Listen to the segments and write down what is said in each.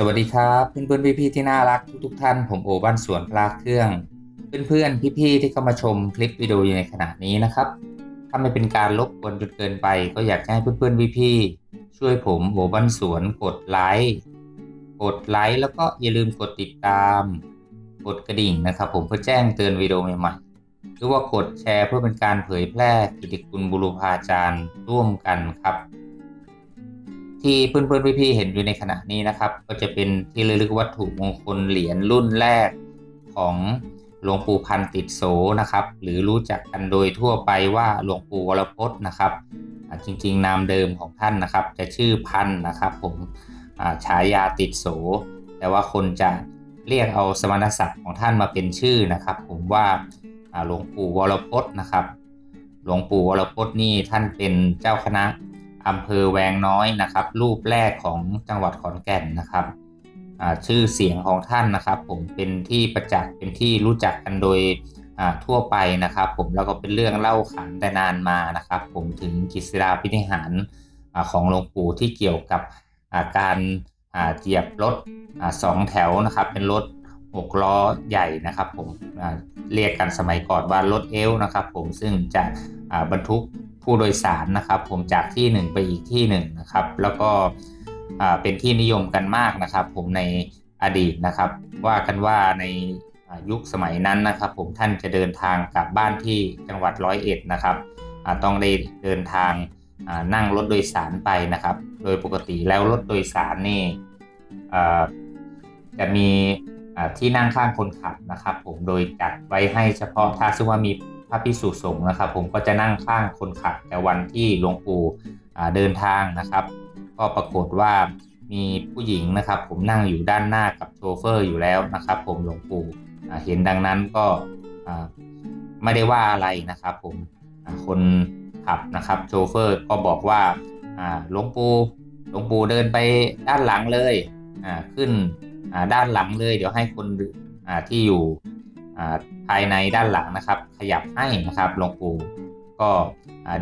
สวัสดีครับเพื่อนๆพี่ๆที่น่ารักทุกๆท่าน ผมโอบ้านสวนพลาเครื่อง เพื่อนๆพี่ๆที่เข้ามาชมคลิปวิดีโออยู่ในขณะนี้นะครับ ถ้าไม่เป็นการลบกวนจนเกินไป ก็อยากให้เพื่อนๆพี่ๆช่วยผมโอบ้านสวนกดไลค์กดไลค์แล้วก็อย่าลืมกดติดตาม กดกระดิ่งนะครับ ผมเพื่อแจ้งเตือนวิดีโอใหม่ๆหรือว่ากดแชร์เพื่อเป็นการเผยแพร่กิติคุณบุรุพาจารย์ร่วมกันครับ ที่เพื่อนๆพี่ๆเห็นอยู่ในขณะนี้นะครับ ก็จะเป็นที่ระลึกวัตถุมงคลเหรียญรุ่นแรกของหลวงปู่พันติดโสนะครับ หรือรู้จักกันโดยทั่วไปว่าหลวงปู่วรพจน์นะครับ จริงๆนามเดิมของท่านนะครับ จะชื่อพันนะครับ ผมฉายาติดโส แต่ว่าคนจะเรียกเอาสมณศักดิ์ของท่านมาเป็นชื่อนะครับ ผมว่าหลวงปู่วรพจน์นะครับ หลวงปู่วรพจน์นี่ท่านเป็นเจ้าคณะ อำเภอแวงน้อยนะครับ รูปแรกของจังหวัดขอนแก่นนะครับชื่อเสียงของท่านนะครับ ผมเป็นที่ประจักษ์เป็นที่รู้จักกันโดยทั่วไปนะครับ ผมแล้วก็เป็นเรื่องเล่าขานแต่นานมานะครับ ผมถึงกิจราพินิหารอของหลวงปู่ที่เกี่ยวกับาการเหยียบรถอสองแถวนะครับ เป็นรถหกล้อใหญ่นะครับ ผมเรียกกันสมัยก่อนว่ารถเอลนะครับ ผมซึ่งจะบรรทุก ผู้โดยสารนะครับ ผมจากที่หนึ่งไปอีกที่หนึ่งนะครับ แล้วก็เป็นที่นิยมกันมากนะครับ ผมในอดีตนะครับ ว่ากันว่าในยุคสมัยนั้นนะครับ ผมท่านจะเดินทางกลับบ้านที่จังหวัดร้อยเอ็ดนะครับต้องได้เดินทางนั่งรถโดยสารไปนะครับ โดยปกติแล้วรถโดยสารนี่จะมีที่นั่งข้างคนขับนะครับ ผมโดยจัดไว้ให้เฉพาะถ้าซึ่งว่ามี พระพิสุสงฆ์นะครับ ผมก็จะนั่งข้างคนขับแต่วันที่หลวงปู่เดินทางนะครับ ก็ปรากฏว่ามีผู้หญิงนะครับ ผมนั่งอยู่ด้านหน้ากับโชเฟอร์อยู่แล้วนะครับ ผมหลวงปู่เห็นดังนั้นก็ไม่ได้ว่าอะไรนะครับ ผมคนขับนะครับโชเฟอร์ก็บอกว่าหลวงปู่หลวงปู่เดินไปด้านหลังเลยขึ้นด้านหลังเลย เดี๋ยวให้คนที่อยู่ ภายในด้านหลังนะครับ ขยับให้นะครับหลวงปู่ก็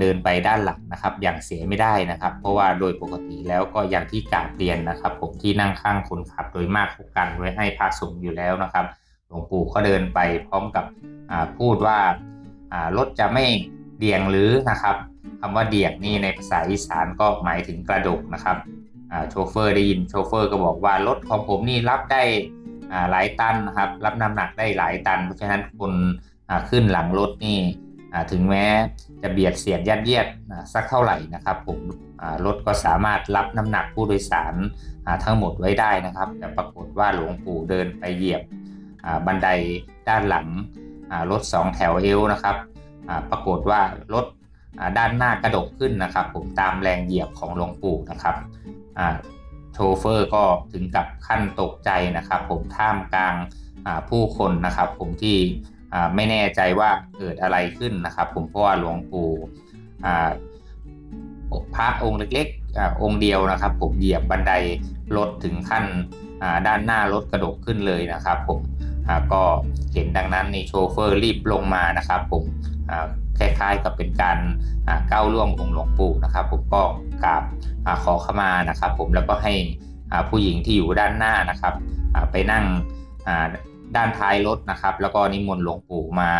เดินไปด้านหลังนะครับ อย่างเสียไม่ได้นะครับ เพราะว่าโดยปกติแล้วก็อย่างที่กาบเรียนนะครับ ผมที่นั่งข้างคนขับ โดยมากเขากันไว้ให้พระสงฆ์อยู่แล้วนะครับ หลวงปู่ก็เดินไปพร้อมกับพูดว่ารถจะไม่เดี่ยงหรือนะครับคำว่าเดี่ยงนี่ในภาษาอีสานก็หมายถึงกระดกนะครับโชเฟอร์ได้ยินโชเฟอร์ก็บอกว่ารถของผมนี่รับได้ หลายตันนะครับ รับน้ำหนักได้หลายตัน เพราะฉะนั้นคนขึ้นหลังรถนี่ถึงแม้จะเบียดเสียดยัดเยียดสักเท่าไหร่นะครับผมรถก็สามารถรับน้ำหนักผู้โดยสารทั้งหมดไว้ได้นะครับ แต่ปรากฏว่าหลวงปู่เดินไปเหยียบบันไดด้านหลังรถสองแถวเอวนะครับปรากฏว่ารถด้านหน้ากระดกขึ้นนะครับ ผมตามแรงเหยียบของหลวงปู่นะครับ โชเฟอร์ก็ถึงกับขั้นตกใจนะครับ ผมท่ามกลางผู้คนนะครับ ผมที่ไม่แน่ใจว่าเกิดอะไรขึ้นนะครับ ผมเพราะว่าหลวงปู่พระองค์เล็กๆอองค์เดียวนะครับ ผมเหยียบบันไดรถถึงขั้นด้านหน้ารถกระดกขึ้นเลยนะครับ ผมก็เห็นดังนั้นนี่โชเฟอร์รีบลงมานะครับ ผม คล้ายๆ กับเป็นการก้าวล่วงองค์หลวงปู่นะครับ ผมก็กราบอ่าขอขมานะครับ ผมแล้วก็ให้ผู้หญิงที่อยู่ด้านหน้านะครับไปนั่งด้านท้ายรถนะครับ แล้วก็นิมนต์หลวงปู่มา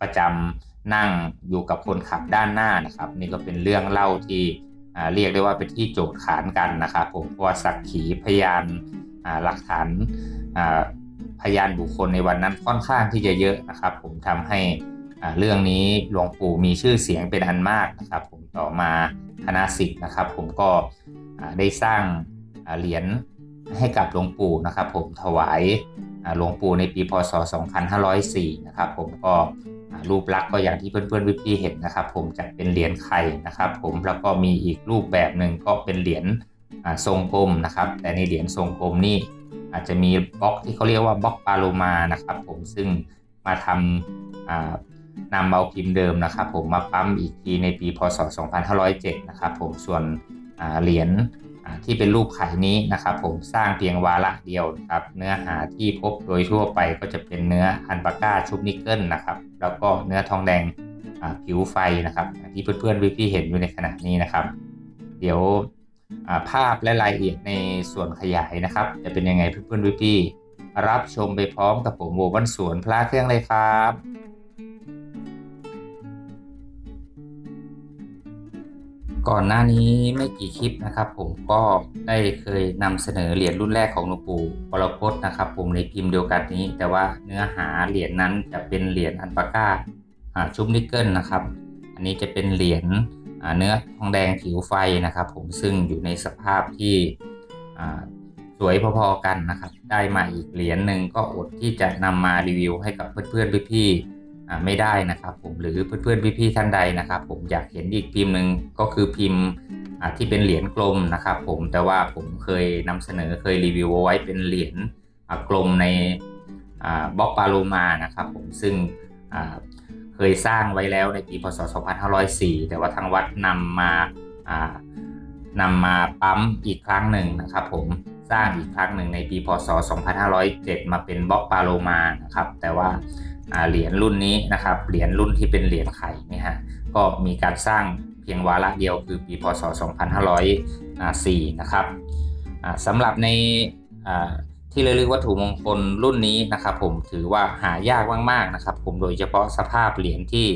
ประจำนั่งอยู่กับคนขับด้านหน้านะครับ นี่ก็เป็นเรื่องเล่าที่เรียกได้ว่าเป็นที่โจทย์ขานกันนะครับ ผมเพราะว่าสักขีพยานหลักฐานพยานบุคคลในวันนั้นค่อนข้างที่จะเยอะนะครับ ผมทำให้ เรื่องนี้หลวงปู่มีชื่อเสียงเป็นอันมากนะครับผมต่อมาคณะสิทธ์นะครับ ผมก็ได้สร้างเหรียญให้กับหลวงปู่นะครับ ผมถวายหลวงปู่ในปีพศ 2504 นะครับ ผมก็รูปลักษณ์ก็อย่างที่เพื่อนๆพี่ๆเห็นนะครับ ผมจะเป็นเหรียญไข่นะครับ ผมแล้วก็มีอีกรูปแบบหนึ่งก็เป็นเหรียญทรงกลมนะครับ แต่ในเหรียญทรงกลมนี่อาจจะมีบล็อกที่เขาเรียกว่าบล็อกปาโลมานะครับ ผมซึ่งมาทำ นำเอาพิมพ์เดิมนะครับ ผมมาปั๊มอีกทีในปีพศ 2507 นะครับผมส่วนเหรียญที่เป็นรูปไข่นี้นะครับ ผมสร้างเพียงวาระเดียวนะครับ เนื้อหาที่พบโดยทั่วไปก็จะเป็นเนื้ออันปาก้าชุบนิกเกิลนะครับ แล้วก็เนื้อทองแดงผิวไฟนะครับ ที่เพื่อนๆพี่ๆเห็นอยู่ในขณะนี้นะครับ เดี๋ยวภาพและรายละเอียดในส่วนขยายนะครับ จะเป็นยังไงเพื่อนๆพี่ๆรับชมไปพร้อมกับผมโบวันสวนพระเครื่องเลยครับ ก่อนหน้านี้ไม่กี่คลิปนะครับ ผมก็ได้เคยนำเสนอเหรียญรุ่นแรกของหลวงปู่ปรพจน์นะครับ ผมในพิมพ์เดียวกันนี้ แต่ว่าเนื้อหาเหรียญนั้นจะเป็นเหรียญอันปาก้าชุบนิกเกิลนะครับ อันนี้จะเป็นเหรียญเนื้อทองแดงผิวไฟนะครับ ผมซึ่งอยู่ในสภาพที่สวยพอๆกันนะครับ ได้มาอีกเหรียญหนึ่งก็อดที่จะนำมารีวิวให้กับเพื่อนๆพี่ๆ ไม่ได้นะครับผมหรือเพื่อนๆพี่ๆท่านใดนะครับ ผมอยากเห็นอีกพิมพ์หนึ่งก็คือพิมพ์ที่เป็นเหรียญกลมนะครับ ผมแต่ว่าผมเคยนำเสนอเคยรีวิวเอาไว้เป็นเหรียญกลมในบล็อกปาโลมานะครับ ผมซึ่งเคยสร้างไว้แล้วในปีพศ 2504 แต่ว่าทางวัดนำมาอ่านำมาปั๊มอีกครั้งหนึ่งนะครับ ผม สร้างอีกครั้งหนึ่งในปีพศ 2507 มาเป็นบล็อกปาโลมานะครับ แต่ว่าเหรียญรุ่นนี้นะครับ เหรียญรุ่นที่เป็นเหรียญไข่นี่ฮะ ก็มีการสร้างเพียงวาระเดียวคือปีพศ 2504 นะครับสำหรับในที่ระลึกวัตถุมงคลรุ่นนี้นะครับ ผมถือว่าหายากมากๆนะครับ ผมโดยเฉพาะสภาพเหรียญที่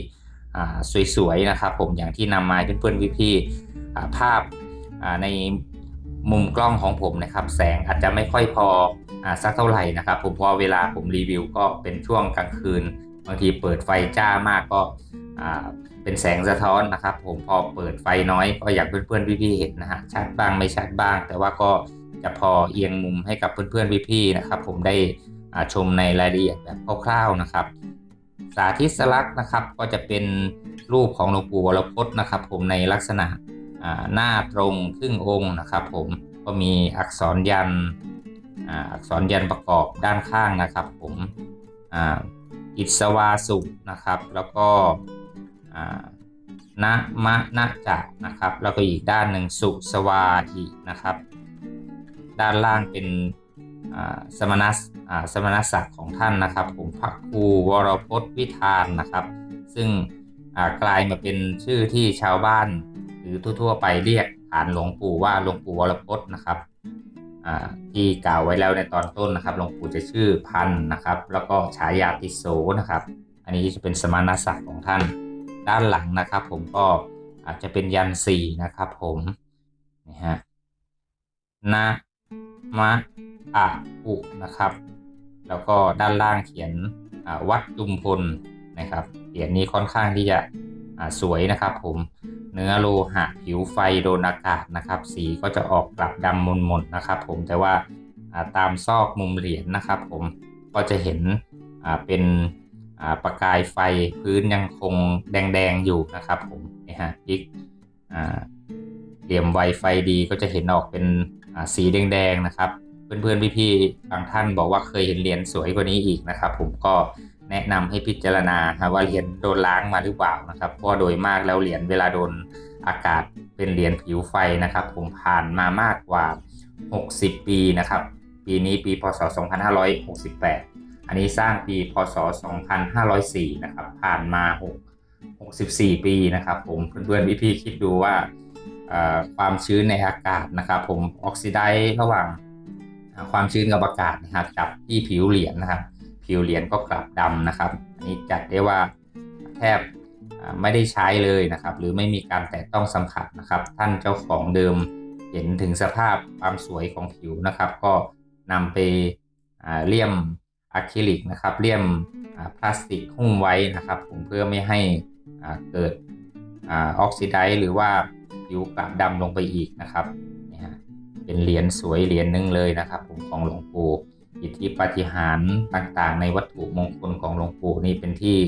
สวยๆนะครับ ผมอย่างที่นำมาเพื่อนๆพี่ๆภาพใน มุมกล้องของผมนะครับ แสงอาจจะไม่ค่อยพออสักเท่าไหร่นะครับ ผมพอเวลาผมรีวิวก็เป็นช่วงกลางคืน บางทีเปิดไฟจ้ามากก็เป็นแสงสะท้อนนะครับ ผมพอเปิดไฟน้อยก็อยากเพื่อนๆพี่ๆเห็นนะฮะชัดบ้างไม่ชัดบ้าง แต่ว่าก็จะพอเอียงมุมให้กับเพื่อนๆพี่ๆนะครับ ผมได้ชมในรายละเอียดแบบคร่าวๆนะครับ สาธิตสลักนะครับก็จะเป็นรูปของหลวงปู่วรพจน์นะครับ ผมในลักษณะ หน้าตรงครึ่งองค์นะครับ ผมก็มีอักษรยันอักษรยันประกอบด้านข้างนะครับ ผมอิสวาสุนะครับ แล้วก็นะมะนะจะนะครับ แล้วก็อีกด้านหนึ่งสุสวาอีนะครับ ด้านล่างเป็นสมณะสมณศักดิ์ของท่านนะครับ ผมพระครูวรพจน์วิธานนะครับ ซึ่งกลายมาเป็นชื่อที่ชาวบ้าน รือทั่วๆไปเรียกฐานหลวงปู่ว่าหลวงปู่วรพจน์นะครับที่กล่าวไว้แล้วในตอนต้นนะครับหลวงปู่จะชื่อพันนะครับ แล้วก็ฉายาติโสนะครับ อันนี้จะเป็นสมณศักดิ์ของท่านด้านหลังนะครับ ผมก็อาจจะเป็นยันสีนะครับผมนี่ฮะนะมะอะอุนะครับ แล้วก็ด้านล่างเขียนวัดจุมพลนะครับเหรียญนี้ค่อนข้างที่จะ สวยนะครับผมเนื้อโลหะผิวไฟโดนอากาศนะครับ สีก็จะออกกลับดำมนๆนะครับผมแต่ว่าตามซอกมุมเหรียญนะครับ ผมก็จะเห็นเป็นประกายไฟพื้นยังคงแดงๆอยู่นะครับ ผมนี่ฮะอีกเหลี่ยมไวไฟดีก็จะเห็นออกเป็นสีแดงๆนะครับ เพื่อนๆพี่ๆบางท่านบอกว่าเคยเห็นเหรียญสวยกว่านี้อีกนะครับ ผมก็ แนะนำให้พิจารณาครับว่าเหรียญโดนล้างมาหรือเปล่านะครับเพราะโดยมากแล้วเหรียญเวลาโดนอากาศเป็นเหรียญผิวไฟนะครับ ผมผ่านมามากกว่า 60 ปีนะครับ ปีนี้ปีพศ 2568 อันนี้สร้างปีพศ 2504 นะครับ ผ่านมา 6 64 ปีนะครับ ผมเพื่อนๆพี่ๆคิดดูว่าความชื้นในอากาศนะครับ ผมออกซิไดระหว่างความชื้นกับอากาศนะครับจับที่ผิวเหรียญนะครับ ผิวเหรียญก็กลับดำนะครับ อันนี้จัดได้ว่าแทบไม่ได้ใช้เลยนะครับ หรือไม่มีการแตะต้องสัมผัสนะครับ ท่านเจ้าของเดิมเห็นถึงสภาพความสวยของผิวนะครับ ก็นำไปเลี่ยมอะคริลิกนะครับเลี่ยมพลาสติกหุ้มไว้นะครับผมเพื่อไม่ให้เกิดออกซิไดซ์หรือว่าผิวกลับดำลงไปอีกนะครับเป็นเหรียญสวยเหรียญหนึ่งเลยนะครับผมของหลวงปู่ ธิปฏิหารต่างๆ ในวัตถุมงคลของหลวงปู่นี่เป็นที่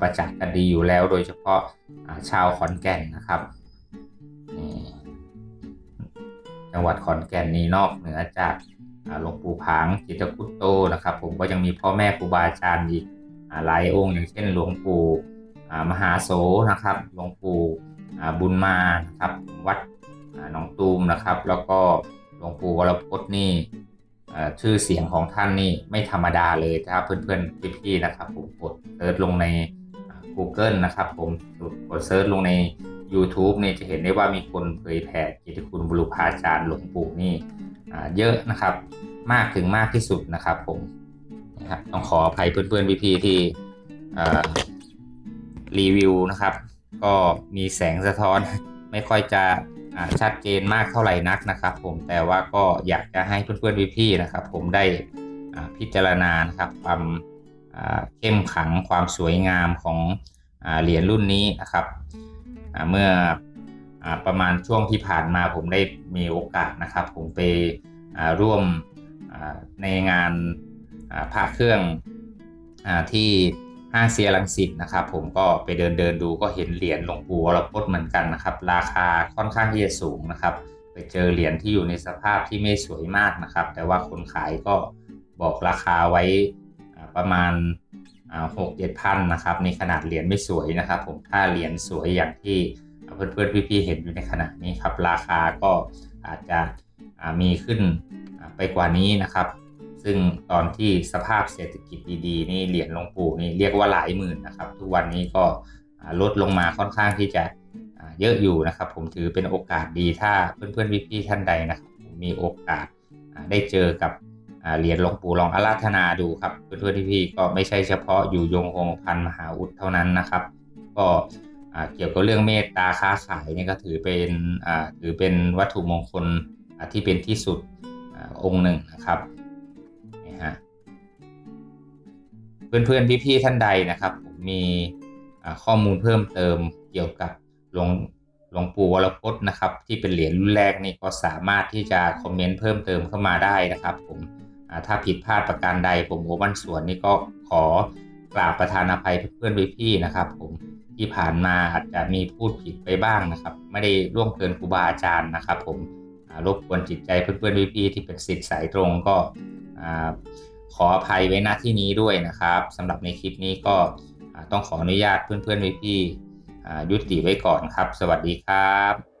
ประจักษ์กันดีอยู่แล้ว โดยเฉพาะชาวขอนแก่นนะครับจังหวัดขอนแก่นนี้นอกเหนือจากหลวงปู่ผางจิตกุตโตนะครับ ผมก็ยังมีพ่อแม่ครูบาอาจารย์อีกหลายองค์อย่างเช่น หลวงปู่มหาโสนะครับ หลวงปู่บุญมานะครับวัดหนองตูมนะครับ แล้วก็หลวงปู่วรพจน์นี่ ชื่อเสียงของท่านนี่ไม่ธรรมดาเลยครับเพื่อนๆพี่ๆนะครับ ผมกดเซิร์ชลงใน Google นะครับ ผมกดเซิร์ชลงใน YouTube เนี่ยจะเห็นได้ว่ามีคนเผยแผ่กียรติคุณบุรุพาจารย์หลวงปู่นี่เยอะนะครับ มากถึงมากที่สุดนะครับ ผมนะครับต้องขออภัยเพื่อนๆพี่ๆที่รีวิวนะครับ ก็มีแสงสะท้อนไม่ค่อยจะ ชัดเจนมากเท่าไหร่นักนะครับผมแต่ว่าก็อยากจะให้เพื่อนๆพี่ๆนะครับผมได้พิจารณานะครับความเข้มขังความสวยงามของอเหรียญรุ่นนี้นะครับเมื่ออประมาณช่วงที่ผ่านมาผมได้มีโอกาสนะครับ ผมไปร่วมในงานอ่าพระเครื่องอที่ ห้างเซียรังสิตนะครับผมก็ไปเดินเดินดูก็เห็นเหรียญหลวงปู่วรพจน์เหมือนกันนะครับ ราคาค่อนข้างที่จะสูงนะครับ ไปเจอเหรียญที่อยู่ในสภาพที่ไม่สวยมากนะครับ แต่ว่าคนขายก็บอกราคาไว้ประมาณหกเจ็ดพันนะครับในขนาดเหรียญไม่สวยนะครับ ผมถ้าเหรียญสวยอย่างที่เพื่อนๆพี่ๆเห็นอยู่ในขณะนี้ครับ ราคาก็อาจจะมีขึ้นไปกว่านี้นะครับ ซึ่งตอนที่สภาพเศรษฐกิจดีๆนี่เหรียญหลวงปู่นี่เรียกว่าหลายหมื่นนะครับ ทุกวันนี้ก็ลดลงมาค่อนข้างที่จะเยอะอยู่นะครับ ผมถือเป็นโอกาสดีถ้าเพื่อนๆพี่ๆท่านใดนะครับมีโอกาสได้เจอกับเหรียญหลวงปู่ลองอาราธนาดูครับเพื่อนๆพี่ๆก็ไม่ใช่เฉพาะอยู่ยงคงพันมหาอุดเท่านั้นนะครับ ก็เกี่ยวกับเรื่องเมตตาค้าขายนี่ก็ถือเป็นถือเป็นวัตถุมงคลที่เป็นที่สุดอองค์หนึ่งนะครับ เพื่อนๆพี่ๆท่านใดนะครับผมมีข้อมูลเพิ่มเติมเกี่ยวกับหลวงหลวงปู่วรพจน์นะครับ ที่เป็นเหรียญรุ่นแรกนี่ก็สามารถที่จะคอมเมนต์เพิ่มเติมเข้ามาได้นะครับ ผมถ้าผิดพลาดประการใด ผมโอวันสวนนี่ก็ขอกราบประธานอภัยเพื่อนๆพี่ๆนะครับ ผมที่ผ่านมาอาจจะมีพูดผิดไปบ้างนะครับ ไม่ได้ร่วงเกินครูบาอาจารย์นะครับ ผมรบกวนจิตใจเพื่อนๆพี่ๆที่เป็นสิทธิ์สายตรงก็ ขออภัยไว้ณที่นี้ด้วยนะครับสำหรับในคลิปนี้ก็ต้องขออนุญาตเพื่อนๆพี่ๆยุติไว้ก่อนครับ สวัสดีครับ